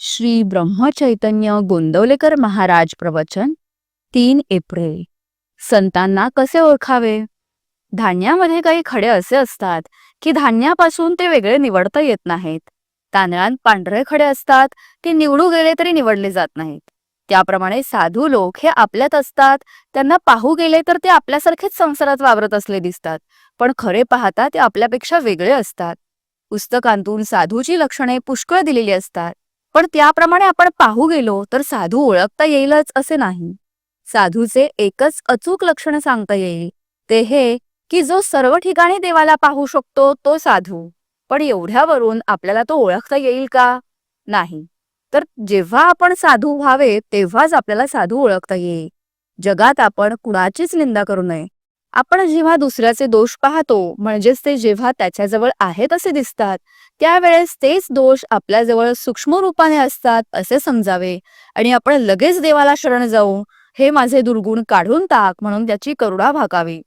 श्री ब्रह्मचैतन्य गोंदवलेकर महाराज प्रवचन तीन एप्रिल. संतांना कसे ओळखावे? धान्यामध्ये काही खडे असे असतात की धान्यापासून ते वेगळे निवडता येत नाहीत. तांदळात पांढरे खडे असतात ते निवडू गेले तरी निवडले जात नाहीत. त्याप्रमाणे साधू लोक हे आपल्यात असतात त्यांना पाहू गेले तर ते आपल्यासारखेच संसारात वावरत असले दिसतात पण खरे पाहता ते आपल्यापेक्षा वेगळे असतात. पुस्तकांतून साधूची लक्षणे पुष्कळ दिलेली असतात. पण त्याप्रमाणे आपण पाहू गेलो तर साधू ओळखता येईलच असे नाही. साधूचे एकच अचूक लक्षण सांगता येईल. ते हे की जो सर्व ठिकाणी देवाला पाहू शकतो तो साधू. पण एवढ्यावरून आपल्याला तो ओळखता येईल का? नाही. तर जेव्हा आपण साधू व्हावे तेव्हाच आपल्याला साधू ओळखता येईल. जगात आपण कुणाचीच निंदा करू नये. आपण जेव्हा दुसऱ्याचे दोष पाहतो म्हणजेच ते जेव्हा त्याच्याजवळ आहेत असे दिसतात त्यावेळेस तेच दोष आपल्याजवळ सूक्ष्म रूपाने असतात असे समजावे. आणि आपण लगेच देवाला शरण जाऊ हे माझे दुर्गुण काढून टाक म्हणून त्याची करुणा भागावी.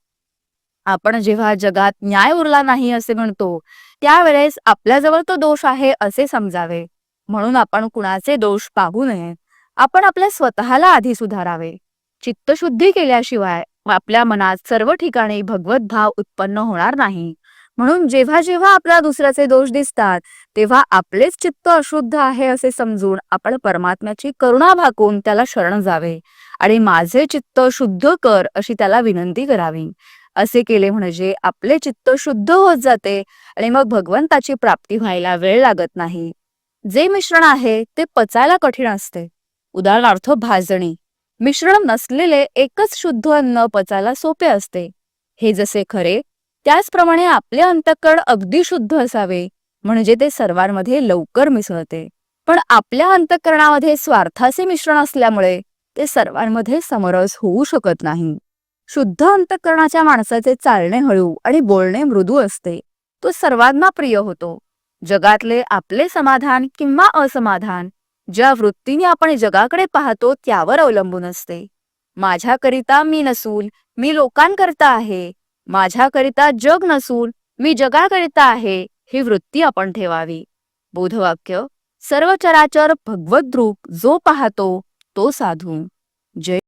आपण जेव्हा जगात न्याय उरला नाही असे म्हणतो त्यावेळेस आपल्याजवळ तो दोष आहे असे समजावे. म्हणून आपण कुणाचे दोष पाहू नये. आपण आपल्या स्वतःला आधी सुधारावे. चित्तशुद्धी केल्याशिवाय आपल्या मनात सर्व ठिकाणी भगवत भाव उत्पन्न होणार नाही. म्हणून जेव्हा जेव्हा आपला दुसऱ्याचे दोष दिसतात तेव्हा आपलेच चित्त अशुद्ध आहे असे समजून आपण परमात्म्याची करुणा भाकून त्याला शरण जावे आणि माझे चित्त शुद्ध कर अशी त्याला विनंती करावी. असे केले म्हणजे आपले चित्त शुद्ध होत जाते आणि मग भगवंताची प्राप्ती व्हायला वेळ लागत नाही. जे मिश्रण आहे ते पचायला कठीण असते. उदाहरणार्थ भाजणी. मिश्रण नसलेले एकच शुद्ध अन्न पचायला सोपे असते. हे जसे खरे त्याचप्रमाणे आपले अंतःकरण अगदी शुद्ध असावे म्हणजे ते सर्वांमध्ये लवकर मिसळते. पण आपल्या अंतःकरणामध्ये स्वार्थाचे मिश्रण असल्यामुळे ते सर्वांमध्ये समरस होऊ शकत नाही. शुद्ध अंतःकरणाच्या माणसाचे चालणे हळू आणि बोलणे मृदू असते. तो सर्वांना प्रिय होतो. जगातले आपले समाधान किंवा असमाधान ज्या वृत्तीने आपण जगाकडे पाहतो त्यावर अवलंबून असते. माझ्याकरिता मी नसून मी लोकांकरिता आहे. माझ्याकरिता जग नसून मी जगाकरिता आहे ही वृत्ती आपण ठेवावी. बोधवाक्य सर्व चराचर भगवद्रूप जो पाहतो तो साधू. जय